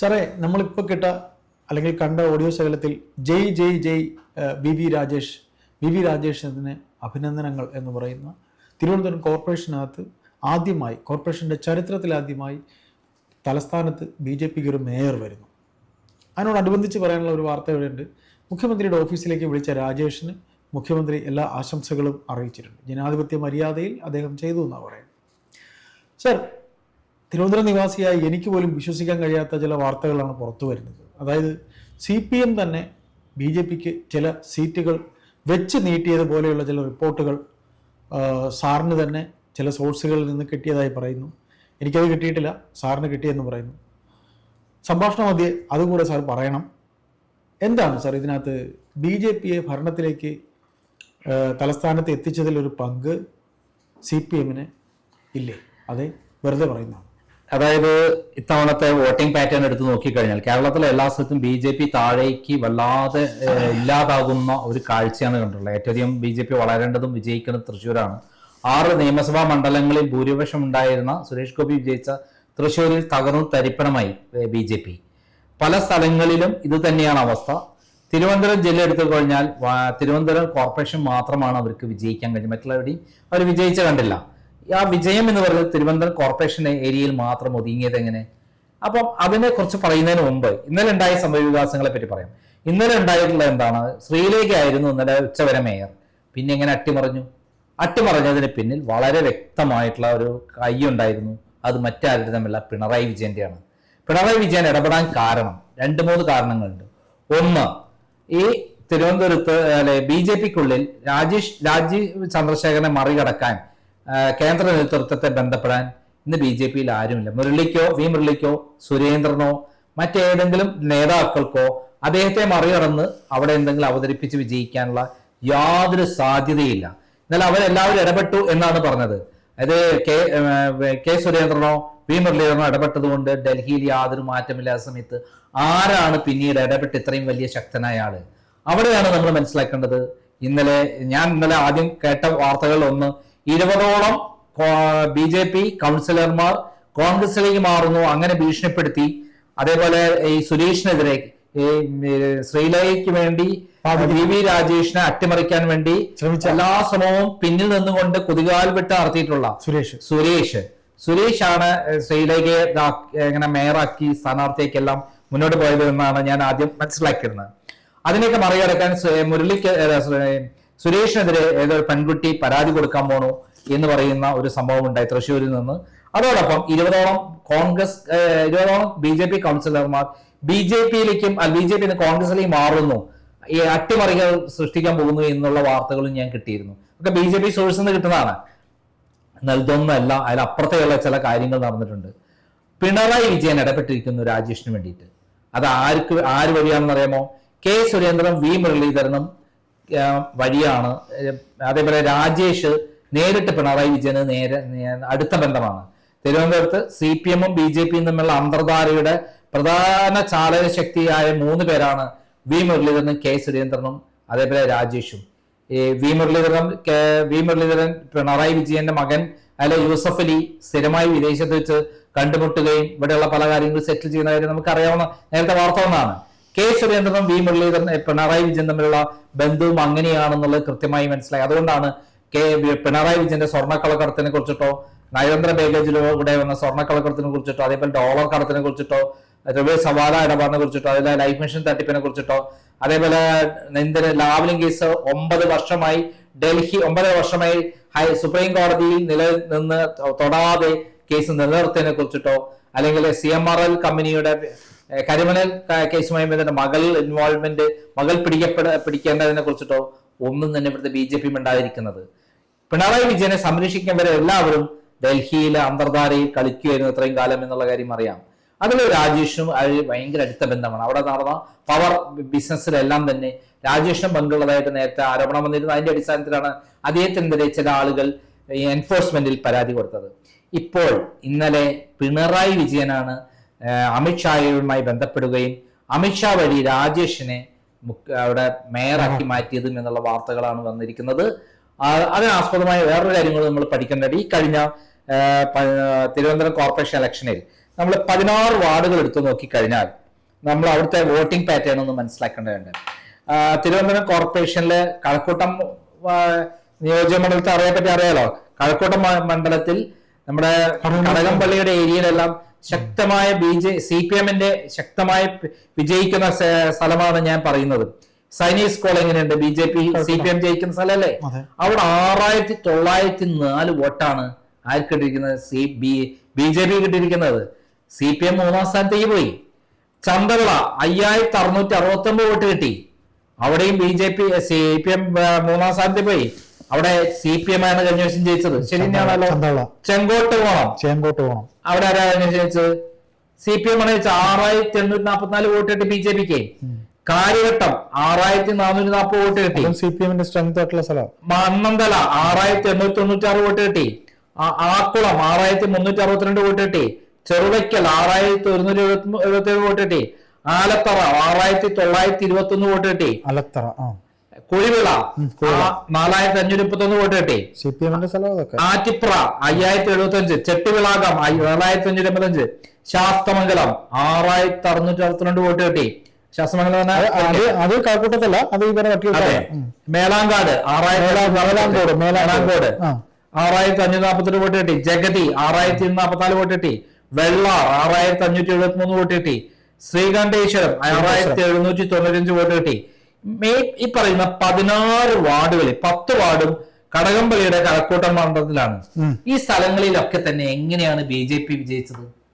സാറേ നമ്മളിപ്പോൾ കിട്ട അല്ലെങ്കിൽ കണ്ട ഓഡിയോ ശകലത്തിൽ ജയ് ജയ് ജയ് V V Rajesh V V രാജേഷിന് അഭിനന്ദനങ്ങൾ എന്ന് പറയുന്ന തിരുവനന്തപുരം കോർപ്പറേഷനകത്ത് ആദ്യമായി കോർപ്പറേഷന്റെ ചരിത്രത്തിൽ ആദ്യമായി തലസ്ഥാനത്ത് ബി ജെ പിക്ക് ഒരു മേയർ വരുന്നു. അതിനോടനുബന്ധിച്ച് പറയാനുള്ള ഒരു വാർത്ത ഇവിടെയുണ്ട്. മുഖ്യമന്ത്രിയുടെ ഓഫീസിലേക്ക് വിളിച്ച രാജേഷിന് മുഖ്യമന്ത്രി എല്ലാ ആശംസകളും അറിയിച്ചിട്ടുണ്ട്. ജനാധിപത്യ മര്യാദയിൽ അദ്ദേഹം ചെയ്തു എന്നാണ് പറയുന്നത്. സർ തിരുവനന്തപുരം നിവാസിയായി എനിക്ക് പോലും വിശ്വസിക്കാൻ കഴിയാത്ത ചില വാർത്തകളാണ് പുറത്തു വരുന്നത്. അതായത് സി പി എം തന്നെ ബി ജെ പിക്ക് ചില സീറ്റുകൾ വെച്ച് നീട്ടിയതുപോലെയുള്ള ചില റിപ്പോർട്ടുകൾ സാറിന് തന്നെ ചില സോഴ്സുകളിൽ നിന്ന് കിട്ടിയതായി പറയുന്നു. എനിക്കത് കിട്ടിയിട്ടില്ല സാറിന് കിട്ടിയെന്ന് പറയുന്നു. സംഭാഷണ മധ്യേ അതുകൂടെ സാർ പറയണം. എന്താണ് സാർ ഇതിനകത്ത് ബി ജെ പിയെ ഭരണത്തിലേക്ക് തലസ്ഥാനത്ത് എത്തിച്ചതിലൊരു പങ്ക് സി പി എമ്മിന് ഇല്ലേ? അതെ വെറുതെ പറയുന്നതാണ്. അതായത് ഇത്തവണത്തെ വോട്ടിംഗ് പാറ്റേൺ എടുത്ത് നോക്കിക്കഴിഞ്ഞാൽ കേരളത്തിലെ എല്ലാ സ്ഥലത്തും ബി ജെ പി താഴേക്ക് വല്ലാതെ ഇല്ലാതാകുന്ന ഒരു കാഴ്ചയാണ് കണ്ടുള്ളത്. ഏറ്റവും അധികം ബി ജെ പി വളരേണ്ടതും വിജയിക്കുന്നത് തൃശ്ശൂരാണ്. ആറ് നിയമസഭാ മണ്ഡലങ്ങളിൽ ഭൂരിപക്ഷം ഉണ്ടായിരുന്ന സുരേഷ് ഗോപി വിജയിച്ച തൃശ്ശൂരിൽ തകർന്നു തരിപ്പണമായി ബി ജെ പി. പല സ്ഥലങ്ങളിലും ഇത് തന്നെയാണ് അവസ്ഥ. തിരുവനന്തപുരം ജില്ല എടുത്തു കഴിഞ്ഞാൽ തിരുവനന്തപുരം കോർപ്പറേഷൻ മാത്രമാണ് അവർക്ക് വിജയിക്കാൻ കഴിഞ്ഞത്. മറ്റുള്ളവരുടെയും അവർ വിജയിച്ച കണ്ടില്ല. ആ വിജയം എന്ന് പറയുന്നത് തിരുവനന്തപുരം കോർപ്പറേഷൻ ഏരിയയിൽ മാത്രം ഒതുങ്ങിയത് എങ്ങനെ? അപ്പം അതിനെ കുറിച്ച് പറയുന്നതിന് മുമ്പ് ഇന്നലെ ഉണ്ടായ സംഭവവികാസങ്ങളെ പറ്റി പറയാം. ഇന്നലെ ഉണ്ടായിട്ടുള്ള എന്താണ്? ശ്രീലേഖയായിരുന്നു ഇന്നലെ ഉച്ചവരെ മേയർ. പിന്നെ എങ്ങനെ അട്ടിമറിഞ്ഞു? അട്ടിമറിഞ്ഞതിന് പിന്നിൽ വളരെ വ്യക്തമായിട്ടുള്ള ഒരു കൈയുണ്ടായിരുന്നു അത് മറ്റാരുടെ തമ്മിലുള്ള പിണറായി വിജയന്റെയാണ്. പിണറായി വിജയൻ ഇടപെടാൻ കാരണം രണ്ട് മൂന്ന് കാരണങ്ങളുണ്ട്. ഒന്ന് ഈ തിരുവനന്തപുരത്ത് അല്ലെ ബി ജെ പിക്കുള്ളിൽ രാജേഷ് രാജീവ് ചന്ദ്രശേഖരനെ മറികടക്കാൻ കേന്ദ്ര നേതൃത്വത്തെ ബന്ധപ്പെടാൻ ഇന്ന് ബി ജെ പിയിൽ ആരുമില്ല. മുരളിക്കോ വി മുരളിക്കോ സുരേന്ദ്രനോ മറ്റേതെങ്കിലും നേതാക്കൾക്കോ അദ്ദേഹത്തെ മറികടന്ന് അവിടെ എന്തെങ്കിലും അവതരിപ്പിച്ച് വിജയിക്കാനുള്ള യാതൊരു സാധ്യതയില്ല. എന്നാൽ അവരെല്ലാവരും ഇടപെട്ടു എന്നാണ് പറഞ്ഞത്. അത് കെ കെ സുരേന്ദ്രനോ വി മുരളീധരനോ ഇടപെട്ടതുകൊണ്ട് ഡൽഹിയിൽ യാതൊരു മാറ്റമില്ലാത്ത സമയത്ത് ആരാണ് പിന്നീട് ഇടപെട്ട് ഇത്രയും വലിയ ശക്തനായ ആൾ? അവിടെയാണ് നമ്മൾ മനസ്സിലാക്കേണ്ടത്. ഇന്നലെ ഞാൻ ഇന്നലെ ആദ്യം കേട്ട വാർത്തകളിൽ ഒന്ന് ഇരുപതോളം ബി ജെ പി കൗൺസിലർമാർ കോൺഗ്രസിലേക്ക് മാറുന്നു അങ്ങനെ ഭീഷണിപ്പെടുത്തി. അതേപോലെ ഈ സുരേഷിനെതിരെ ശ്രീലയ്ക്ക് വേണ്ടി വി വി രാജേഷിനെ അട്ടിമറിക്കാൻ വേണ്ടി ശ്രമിച്ച എല്ലാ ശ്രമവും പിന്നിൽ നിന്നുകൊണ്ട് കുതികാൽ വിട്ട് നടത്തിയിട്ടുള്ള സുരേഷ്. സുരേഷ്. സുരേഷ് ആണ് ശ്രീലേഖയെ ദാ- ഇങ്ങനെ മേയറാക്കി സ്ഥാനാർത്ഥിയൊക്കെല്ലാം മുന്നോട്ട് പോയത് എന്നാണ് ഞാൻ ആദ്യം മനസ്സിലാക്കിയിരുന്നത്. അതിനെയൊക്കെ മറികടക്കാൻ മുരളിക്ക് സുരേഷിനെതിരെ ഏതോ ഒരു പെൺകുട്ടി പരാതി കൊടുക്കാൻ പോണു എന്ന് പറയുന്ന ഒരു സംഭവം ഉണ്ടായി തൃശ്ശൂരിൽ നിന്ന്. അതോടൊപ്പം ഇരുപതോളം കോൺഗ്രസ് ഇരുപതോളം ബി ജെ പി കൗൺസിലർമാർ ബി ജെ പിയിലേക്കും ബി ജെ പി കോൺഗ്രസിലേക്ക് മാറുന്നു. ഈ അട്ടിമറികൾ സൃഷ്ടിക്കാൻ പോകുന്നു എന്നുള്ള വാർത്തകളും ഞാൻ കിട്ടിയിരുന്നു. ഒക്കെ ബി ജെ പി സോഴ്സിൽ നിന്ന് കിട്ടുന്നതാണ്. എന്നാൽ ഇതൊന്നല്ല അതിലപ്പുറത്തെയുള്ള ചില കാര്യങ്ങൾ നടന്നിട്ടുണ്ട്. പിണറായി വിജയൻ ഇടപെട്ടിരിക്കുന്നു രാജേഷിന് വേണ്ടിയിട്ട്. അത് ആർക്ക് ആര് വഴിയാണെന്ന് അറിയാമോ കെ സുരേന്ദ്രനും വി മുരളീധരനും വഴിയാണ്. അതേപോലെ രാജേഷ് നേരിട്ട് പിണറായി വിജയന് നേരെ അടുത്ത ബന്ധമാണ്. തിരുവനന്തപുരത്ത് സി പി എമ്മും ബി ജെ പിയും തമ്മിലുള്ള അന്തർധാരയുടെ പ്രധാന ചാലക ശക്തിയായ മൂന്ന് പേരാണ് വി മുരളീധരനും കെ സുരേന്ദ്രനും അതേപോലെ രാജേഷും. ഈ വി മുരളീധരൻ വി മുരളീധരൻ പിണറായി വിജയന്റെ മകൻ അല്ലെ യൂസഫ് അലി സ്ഥിരമായി വിദേശത്ത് വെച്ച് കണ്ടുമുട്ടുകയും ഇവിടെയുള്ള പല കാര്യങ്ങളും സെറ്റിൽ ചെയ്യുന്ന കാര്യം നമുക്ക് അറിയാവുന്ന നേരത്തെ വാർത്ത ഒന്നാണ് കെ സുരേന്ദ്രനും വി മുരളീധരൻ പിണറായി വിജയൻ തമ്മിലുള്ള ബന്ധവും അങ്ങനെയാണെന്നുള്ളത് കൃത്യമായി മനസ്സിലായി. അതുകൊണ്ടാണ് കെ പിണറായി വിജയന്റെ സ്വർണക്കളക്കടത്തിനെ കുറിച്ചിട്ടോ നയതന്ത്ര ബാഗേജിലൂടെ വന്ന സ്വർണക്കളക്കടത്തിനെ കുറിച്ചിട്ടോ അതേപോലെ ഡോളർ കടത്തിനെ കുറിച്ചിട്ടോ റിവേഴ്സ് സവാല ഇടപാടിനെ കുറിച്ചിട്ടോ അതേപോലെ ലൈഫ് മിഷൻ തട്ടിപ്പിനെ കുറിച്ചിട്ടോ അതേപോലെ എന്തിന് ലാവലിംഗ് കേസ് ഒമ്പത് വർഷമായി ഡൽഹി ഒമ്പത് വർഷമായി ഹൈ സുപ്രീം കോടതിയിൽ നിലനിന്ന് തൊടാതെ കേസ് നിലനിർത്തിയതിനെ കുറിച്ചിട്ടോ അല്ലെങ്കിൽ സി എം ആർ എൽ കമ്പനിയുടെ കരിമണൽ കേസുമായി ബന്ധപ്പെട്ട മകൾ ഇൻവോൾവ്മെന്റ് മകൾ പിടിക്കപ്പെട പിടിക്കേണ്ടതിനെ കുറിച്ചിട്ടോ ഒന്നും തന്നെ ഇവിടുത്തെ ബി ജെ പി ഉണ്ടായിരിക്കുന്നത് പിണറായി വിജയനെ സംരക്ഷിക്കാൻ വരെ എല്ലാവരും ഡൽഹിയിലെ അന്തർധാരയിൽ കളിക്കുകയായിരുന്നു ഇത്രയും കാലം എന്നുള്ള കാര്യം അറിയാം. അതിൽ രാജേഷും അത് ഭയങ്കര അടുത്ത ബന്ധമാണ്. അവിടെ നടന്ന പവർ ബിസിനസ്സിലെല്ലാം തന്നെ രാജേഷിനും പങ്കുള്ളതായിട്ട് നേരത്തെ ആരോപണം വന്നിരുന്നു. അതിന്റെ അടിസ്ഥാനത്തിലാണ് അദ്ദേഹത്തിനെതിരെ ചില ആളുകൾ എൻഫോഴ്സ്മെന്റിൽ പരാതി കൊടുത്തത്. ഇപ്പോൾ ഇന്നലെ പിണറായി വിജയനാണ് അമിത്ഷായുമായി ബന്ധപ്പെടുകയും അമിത്ഷാ വഴി രാജേഷിനെ അവിടെ മേയറാക്കി മാറ്റിയതും എന്നുള്ള വാർത്തകളാണ് വന്നിരിക്കുന്നത്. അതിനാസ്പദമായ വേറൊരു കാര്യങ്ങൾ നമ്മൾ പഠിക്കേണ്ടത് ഈ കഴിഞ്ഞ തിരുവനന്തപുരം കോർപ്പറേഷൻ ഇലക്ഷനിൽ നമ്മൾ പതിനാറ് വാർഡുകൾ എടുത്തു നോക്കിക്കഴിഞ്ഞാൽ നമ്മൾ അവിടുത്തെ വോട്ടിംഗ് പാറ്റേൺ ഒന്ന് മനസ്സിലാക്കേണ്ടതുണ്ട്. തിരുവനന്തപുരം കോർപ്പറേഷനിലെ കഴക്കൂട്ടം നിയോജക മണ്ഡലത്തെ അറിയാൻ പറ്റി അറിയാലോ? കഴക്കൂട്ടം മണ്ഡലത്തിൽ നമ്മുടെ കടകംപള്ളിയുടെ ഏരിയയിലെല്ലാം ശക്തമായ ബി ജെ സി പി എമ്മിന്റെ ശക്തമായി വിജയിക്കുന്ന സ്ഥലമാണ് ഞാൻ പറയുന്നത്. സൈനീസ് കോൾ എങ്ങനെയുണ്ട്? B J P C P M ജയിക്കുന്ന സ്ഥലമല്ലേ അവിടെ ആറായിരത്തി തൊള്ളായിരത്തി നാല് വോട്ടാണ് ആർക്ക് കിട്ടിയിരിക്കുന്നത്? C B B J P കിട്ടിയിരിക്കുന്നത്. സി പി എം മൂന്നാം സ്ഥാനത്തേക്ക് പോയി. ചന്തവിള അയ്യായിരത്തി അറുന്നൂറ്റി അറുപത്തി ഒമ്പത് വോട്ട് കിട്ടി. അവിടെയും B J P C P M മൂന്നാം സ്ഥാനത്ത് പോയി. അവിടെ സി പി എം ആണ് കഴിഞ്ഞ വർഷം ജയിച്ചത്. ശരി തന്നെയാണല്ലോ ചന്തവിള. ചെങ്കോട്ട് പോണം. ചേങ്കോട്ട് പോകണം അവിടെ ആരാ കഴിഞ്ഞ ജയിച്ചത്? സി പി എം ആണ് ജയിച്ചത്. ആറായിരത്തി എണ്ണൂറ്റി നാൽപ്പത്തിനാല് വോട്ട് കിട്ടി ബി ജെ പിക്ക് കാര്യവട്ടം ആറായിരത്തി നാനൂറ്റി നാൽപ്പത് വോട്ട് കിട്ടി. സി പി എമ്മിന്റെ സ്ട്രെങ്ത് ആയിട്ടുള്ള സ്ഥലം. മണ്ണന്തല ആറായിരത്തി എണ്ണൂറ്റി തൊണ്ണൂറ്റി ആറ് വോട്ട് കിട്ടി. ആക്കുളം ആറായിരത്തി മുന്നൂറ്റി അറുപത്തിരണ്ട് വോട്ട് കിട്ടി. ചെറുവയ്ക്കൽ ആറായിരത്തി ഒരുന്നൂറ്റി എഴുപത്തി എഴുപത്തി ഏഴ് വോട്ട് കിട്ടി. ആലത്തറ ആറായിരത്തി തൊള്ളായിരത്തി ഇരുപത്തി ഒന്ന് വോട്ട് കിട്ടി. ആലത്തറ കുഴിവിള. നാലായിരത്തി അഞ്ഞൂറ്റി മുപ്പത്തി ഒന്ന് വോട്ട് കിട്ടി. സി പി എമ്മിന്റെ സ്ഥലം ആറ്റിപ്ര അയ്യായിരത്തി എഴുപത്തി അഞ്ച് ചെട്ടിവിളാകം ഏഴായിരത്തി അഞ്ഞൂറ്റി എൺപത്തി അഞ്ച് ശാസ്തമംഗലം ആറായിരത്തി അറുന്നൂറ്റി അറുപത്തിരണ്ട് വോട്ട് കിട്ടി ശാസ്തമംഗലം അത് പറഞ്ഞാൽ അത് അതെ. മേലാങ്കാട് ആറായിരത്തി മേലാങ്കോട്, ആറായിരത്തി അഞ്ഞൂറ്റി നാൽപ്പത്തി വോട്ട് കിട്ടി. ജഗതി ആറായിരത്തി നാൽപ്പത്തിനാല് വോട്ട് കിട്ടി. വെള്ളാർ ആറായിരത്തി അഞ്ഞൂറ്റി എഴുപത്തി മൂന്ന് വോട്ട് കിട്ടി. ശ്രീകണ്ഠേശ്വരം ആറായിരത്തി എഴുന്നൂറ്റി തൊണ്ണൂറ്റഞ്ച് വോട്ട് കിട്ടി. മേ- ഈ പറയുന്ന പതിനാറ് വാർഡുകളിൽ പത്ത് വാർഡും കടകംപള്ളിയുടെ കഴക്കൂട്ടം മണ്ഡലത്തിലാണ്. ഈ സ്ഥലങ്ങളിലൊക്കെ തന്നെ എങ്ങനെയാണ് ബി ജെ പി വിജയിച്ചത്?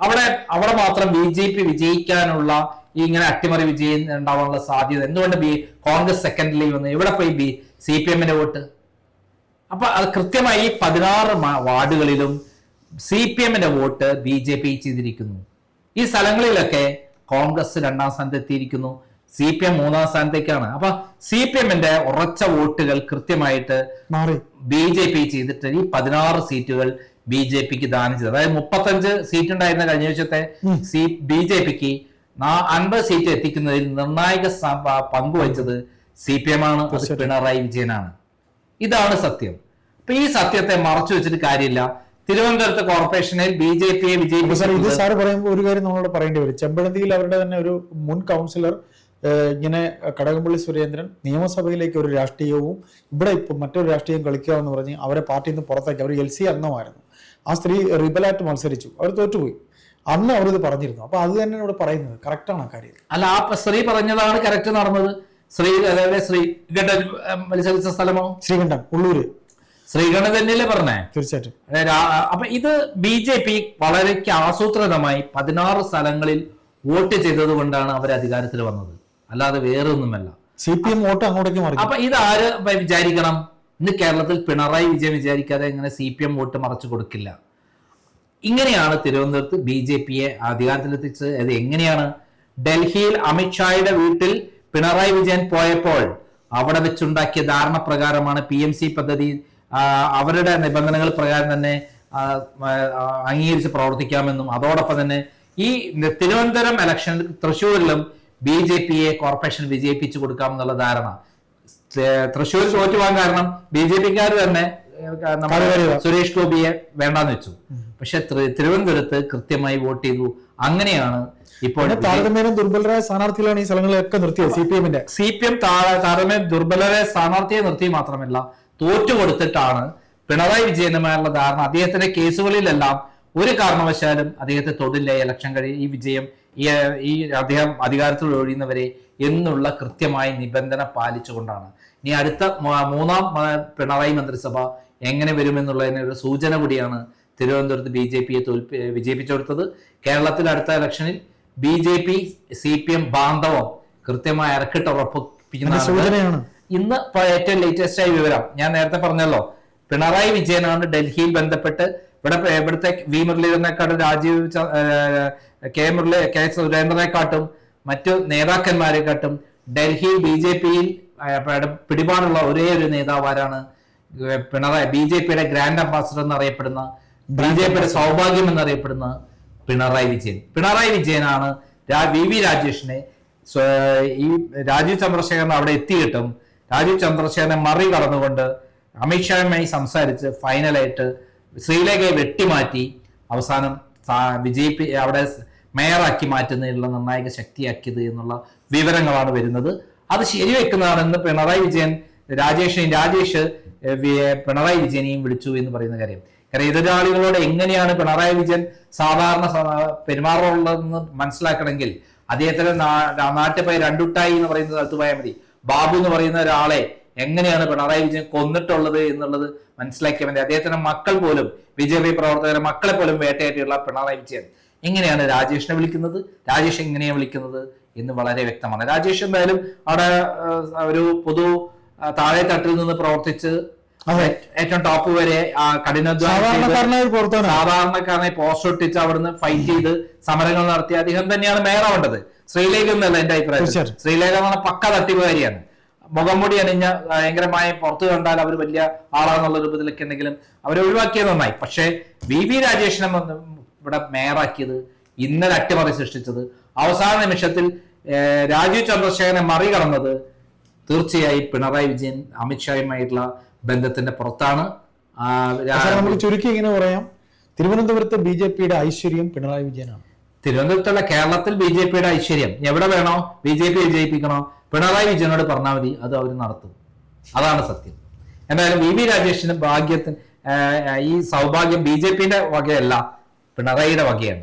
അവിടെ അവിടെ മാത്രം ബി ജെ പി വിജയിക്കാനുള്ള ഈ ഇങ്ങനെ അട്ടിമറി വിജയം ഉണ്ടാവാനുള്ള സാധ്യത എന്തുകൊണ്ട് ബി കോൺഗ്രസ് സെക്കൻഡിലേക്ക് വന്നു ഇവിടെ പോയി ബി സി പി എമ്മിന്റെ വോട്ട്? അപ്പൊ അത് കൃത്യമായി പതിനാറ് വാർഡുകളിലും സി പി എമ്മിന്റെ വോട്ട് ബി ജെ പി ചെയ്തിരിക്കുന്നു. ഈ സ്ഥലങ്ങളിലൊക്കെ കോൺഗ്രസ് രണ്ടാം സ്ഥാനത്ത് എത്തിയിരിക്കുന്നു. സി പി എം മൂന്നാം സ്ഥാനത്തേക്കാണ്. അപ്പൊ സി പി എമ്മിന്റെ ഉറച്ച വോട്ടുകൾ കൃത്യമായിട്ട് മാറി. ബി ജെ പി ചെയ്തിട്ട് ഈ പതിനാറ് സീറ്റുകൾ ബി ജെ പിക്ക് ദാനം ചെയ്തു. അതായത് മുപ്പത്തഞ്ച് സീറ്റ് ഉണ്ടായിരുന്ന കഴിഞ്ഞ വർഷത്തെ സി ബി ജെ പിക്ക് അൻപത് സീറ്റ് എത്തിക്കുന്നതിൽ നിർണായക പങ്കുവച്ചത് സി പി എം ആണ്. പിണറായി വിജയനാണ്. ഇതാണ് സത്യം. അപ്പൊ ഈ സത്യത്തെ മറച്ചു വെച്ചിട്ട് കാര്യമില്ല. തിരുവനന്തപുരത്ത് കോർപ്പറേഷനിൽ ബി ജെ പിയെ വിജയിപ്പിച്ചു സാർ ഇത് വിജയിപ്പിച്ചത് പറയുമ്പോൾ ഒരു കാര്യം നമ്മളോട് പറയേണ്ടി വരും. ചെമ്പഴന്തിയിൽ അവരുടെ തന്നെ ഒരു മുൻ കൗൺസിലർ ഇങ്ങനെ കടകംപള്ളി സുരേന്ദ്രൻ നിയമസഭയിലേക്ക് ഒരു രാഷ്ട്രീയവും ഇവിടെ ഇപ്പം മറ്റൊരു രാഷ്ട്രീയം കളിക്കുക എന്ന് പറഞ്ഞ് അവരെ പാർട്ടിയിൽ നിന്ന് പുറത്താക്കി. അവർ എൽ സി അംഗമായിരുന്നു. ആ സ്ത്രീ റിബലായിട്ട് മത്സരിച്ചു. അവർ തോറ്റുപോയി. അന്ന് അവരിത് പറഞ്ഞിരുന്നു. അപ്പൊ അത് തന്നെ ഇവിടെ പറയുന്നത്. കറക്റ്റാണ് ആ കാര്യം. അല്ല ആ സ്ത്രീ പറഞ്ഞതാണ് കറക്റ്റ് നടന്നത്. ശ്രീ അതായത് ശ്രീ ഗഡ മത്സരിച്ച സ്ഥലമോ? ശ്രീകണ്ഠൻ ഉള്ളൂര്. ശ്രീകണ്ഠൻ തന്നെയല്ലേ പറഞ്ഞേ? തീർച്ചയായിട്ടും. അപ്പൊ ഇത് ബി ജെ പി വളരെ ആസൂത്രിതമായി പതിനാറ് സ്ഥലങ്ങളിൽ വോട്ട് ചെയ്തത് കൊണ്ടാണ് അവർ അധികാരത്തിൽ വന്നത്. അല്ലാതെ വേറെ ഒന്നുമല്ല സി പി എം വോട്ട് അങ്ങോട്ടേക്ക് മാറി അപ്പൊ ഇത് ആര് വിചാരിക്കണം? ഇന്ന് കേരളത്തിൽ പിണറായി വിജയൻ വിചാരിക്കാതെ ഇങ്ങനെ സി പി എം വോട്ട് മറച്ചു കൊടുക്കില്ല. ഇങ്ങനെയാണ് തിരുവനന്തപുരത്ത് ബി ജെ പിയെ അധികാരത്തിലെത്തിച്ചത്. അത് എങ്ങനെയാണ്? ഡൽഹിയിൽ അമിത്ഷായുടെ വീട്ടിൽ പിണറായി വിജയൻ പോയപ്പോൾ അവിടെ വെച്ചുണ്ടാക്കിയ ധാരണ പ്രകാരമാണ് പി എം സി പദ്ധതി അവരുടെ നിബന്ധനകൾ പ്രകാരം തന്നെ അംഗീകരിച്ച് പ്രവർത്തിക്കാമെന്നും അതോടൊപ്പം തന്നെ ഈ തിരുവനന്തപുരം ഇലക്ഷനിൽ തൃശ്ശൂരിലും ബി ജെ പിയെ കോർപ്പറേഷൻ വിജയിപ്പിച്ചു കൊടുക്കാം എന്നുള്ള ധാരണ. തൃശൂർ തൃശ്ശൂർ തോറ്റുപോകാൻ കാരണം ബി ജെ പിക്കാർ തന്നെ. സുരേഷ് ഗോപിയെ വേണ്ടാന്ന് വെച്ചു. പക്ഷെ ത്രി- തിരുവനന്തപുരത്ത് കൃത്യമായി വോട്ട് ചെയ്തു. അങ്ങനെയാണ് ഇപ്പോൾ താരതമ്യം താരതമ്യേന ദുർബലരായ സ്ഥാനാർത്ഥികളാണ് ഈ സ്ഥലങ്ങളിലൊക്കെ നിർത്തിയത് സി പി എമ്മിന്റെ. സി പി എം താരതമ്യ ദുർബലരായ സ്ഥാനാർത്ഥിയെ നിർത്തി മാത്രമല്ല തോറ്റു കൊടുത്തിട്ടാണ് പിണറായി വിജയനുമായുള്ള ധാരണ. അദ്ദേഹത്തിന്റെ കേസുകളിലെല്ലാം ഒരു കാരണവശാലും അദ്ദേഹത്തെ തൊടില്ല ഇലക്ഷൻ കഴിയും ഈ വിജയം ഈ അദ്ദേഹം അധികാരത്തിൽ ഒഴിയുന്നവരെ എന്നുള്ള കൃത്യമായ നിബന്ധന പാലിച്ചുകൊണ്ടാണ്. ഇനി അടുത്ത മൂന്നാം പിണറായി മന്ത്രിസഭ എങ്ങനെ വരുമെന്നുള്ളതിന് ഒരു സൂചന കൂടിയാണ് തിരുവനന്തപുരത്ത് ബി ജെ പിയെ തോൽപ്പി വിജയിപ്പിച്ചെടുത്തത് കേരളത്തിൽ അടുത്ത ഇലക്ഷനിൽ B J P C P M ബാന്ധവം കൃത്യമായ അരക്കിട്ട് ഉറപ്പിക്കുന്ന സൂചനയാണ്. ഇന്ന് ഏറ്റവും ലേറ്റസ്റ്റ് ആയ വിവരം. ഞാൻ നേരത്തെ പറഞ്ഞല്ലോ പിണറായി വിജയനാണ് ഡൽഹിയിൽ ബന്ധപ്പെട്ട് ഇവിടെ ഇവിടുത്തെ വി മുരളീധരനെക്കാട് രാജീവ് കെ മുരളി കെ സുരേന്ദ്രനെക്കാട്ടും മറ്റു നേതാക്കന്മാരെക്കാട്ടും ഡൽഹി ബി ജെ പിയിൽ പിടിപാടുള്ള ഒരേ ഒരു നേതാവ് ആരാണ് ഏർ പിണറായി. ബി ജെ പിയുടെ ഗ്രാൻഡ് അംബാസഡർ എന്നറിയപ്പെടുന്ന ബി ജെ പിയുടെ സൗഭാഗ്യം എന്നറിയപ്പെടുന്ന പിണറായി വിജയൻ. പിണറായി വിജയനാണ് വി വി രാജേഷിനെ ഈ രാജീവ് ചന്ദ്രശേഖരൻ അവിടെ എത്തിയിട്ടും രാജീവ് ചന്ദ്രശേഖരനെ മറികടന്നുകൊണ്ട് അമിത്ഷായുമായി സംസാരിച്ച് ഫൈനലായിട്ട് ശ്രീലേഖയെ വെട്ടിമാറ്റി അവസാനം വിജയിപ്പി അവിടെ മേയറാക്കി മാറ്റുന്നതിനുള്ള നിർണായക ശക്തിയാക്കിയത് എന്നുള്ള വിവരങ്ങളാണ് വരുന്നത്. അത് ശരിവെക്കുന്നതാണെന്ന് പിണറായി വിജയൻ രാജേഷിനെയും രാജേഷ് പിണറായി വിജയനെയും വിളിച്ചു എന്ന് പറയുന്ന കാര്യം. കാരണം എതിരാളികളോട് എങ്ങനെയാണ് പിണറായി വിജയൻ സാധാരണ പെരുമാറുള്ളതെന്ന് മനസ്സിലാക്കണമെങ്കിൽ അദ്ദേഹത്തിന് നാട്ടിൽ പോയി രണ്ടുട്ടായി എന്ന് പറയുന്ന സ്ഥലത്ത് പോയാൽ മതി. ബാബു എന്ന് പറയുന്ന ഒരാളെ എങ്ങനെയാണ് പിണറായി വിജയൻ കൊന്നിട്ടുള്ളത് എന്നുള്ളത് മനസ്സിലാക്കിയാൽ മതി. അദ്ദേഹത്തിന്റെ മക്കൾ പോലും ബി ജെ പി പ്രവർത്തകരെ മക്കളെ പോലും വേട്ടയാറ്റിയുള്ള പിണറായി വിജയൻ. എങ്ങനെയാണ് രാജേഷിനെ വിളിക്കുന്നത്? രാജേഷ് എങ്ങനെയാണ് വിളിക്കുന്നത് എന്ന് വളരെ വ്യക്തമാണ്. രാജേഷ് എന്തായാലും അവിടെ ഒരു പൊതു താഴെ തട്ടിൽ നിന്ന് പ്രവർത്തിച്ച് ഏറ്റവും ടോപ്പ് വരെ കഠിനാധ്വാനം സാധാരണക്കാരനെ പോസ്റ്റ് ഒട്ടിച്ച് അവിടുന്ന് ഫൈറ്റ് ചെയ്ത് സമരങ്ങൾ നടത്തി. അദ്ദേഹം തന്നെയാണ് മേയറാവേണ്ടത് ശ്രീലേഖ എന്നല്ല എന്റെ അഭിപ്രായം. ശ്രീലേഖ എന്ന് പറഞ്ഞാൽ പക്ക തട്ടിപ്പുകാരിയാണ്. മുഖംമൂടി അണിഞ്ഞ ഭയങ്കരമായി പുറത്തു കണ്ടാൽ അവർ വലിയ ആളാന്നുള്ള രൂപത്തിലൊക്കെ ഉണ്ടെങ്കിലും അവരെ ഒഴിവാക്കിയത് നന്നായി. പക്ഷേ വി വി രാജേഷിനെ ഇവിടെ മേയറാക്കിയത് ഇന്നലെ അട്ടിമറി സൃഷ്ടിച്ചത്. അവസാന നിമിഷത്തിൽ രാജീവ് ചന്ദ്രശേഖരനെ മറികടന്നത് തീർച്ചയായും പിണറായി വിജയൻ അമിത്ഷായുമായിട്ടുള്ള ബന്ധത്തിന്റെ പുറത്താണ്. നമ്മൾ നമുക്ക് ചുരുക്കി ഇങ്ങനെ പറയാം. തിരുവനന്തപുരത്ത് ബി ജെ പിയുടെ ഐശ്വര്യം പിണറായി വിജയനാണ്. തിരുവനന്തപുരത്തുള്ള കേരളത്തിൽ ബി ജെ പിയുടെ ഐശ്വര്യം എവിടെ വേണോ ബി ജെ പി വിജയിപ്പിക്കണോ പിണറായി വിജയനോട് പറഞ്ഞാൽ മതി അത് അവർ നടത്തും. അതാണ് സത്യം. എന്തായാലും വി വി രാജേഷിന് ഭാഗ്യത്തിന് ഈ സൗഭാഗ്യം ബി ജെ പിന്റെ വകയല്ല പിണറായിയുടെ വകയാണ്.